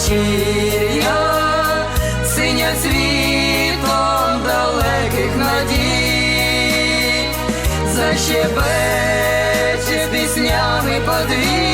вечір'я, синя світом далеких надій, защебече піснями подвій.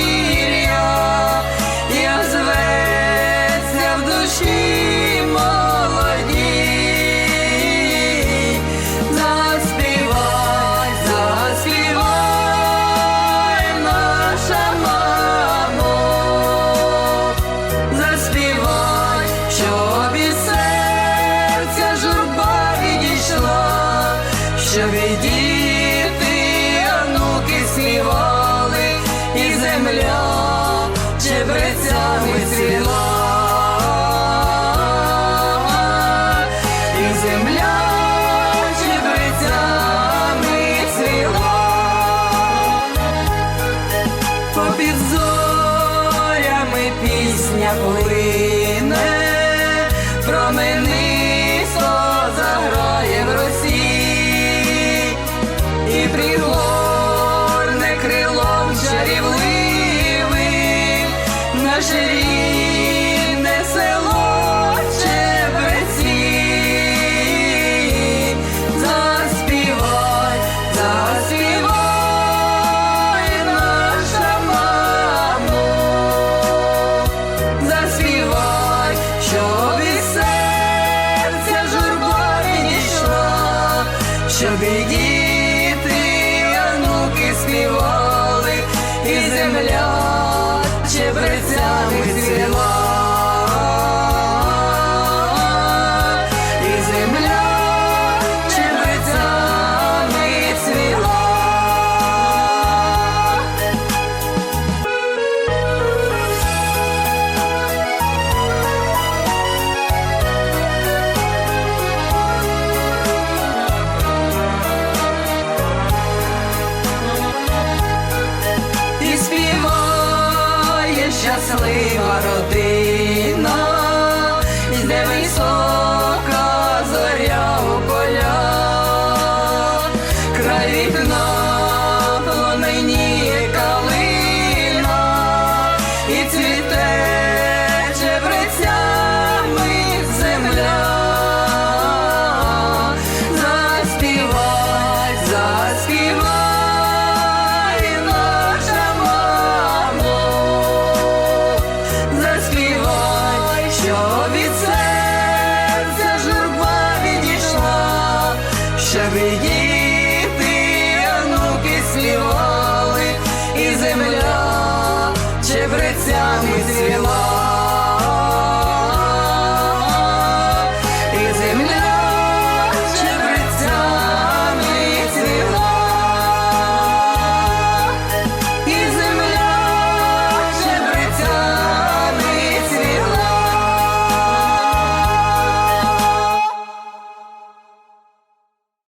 діти, онуки співали, і земля чебрецями цвіла, і земля чебрецями цвіла, попід зорями пісня плила. city. щаслива родина, і де висока зоря у поля, край вікна пламені калина. і Pedreira.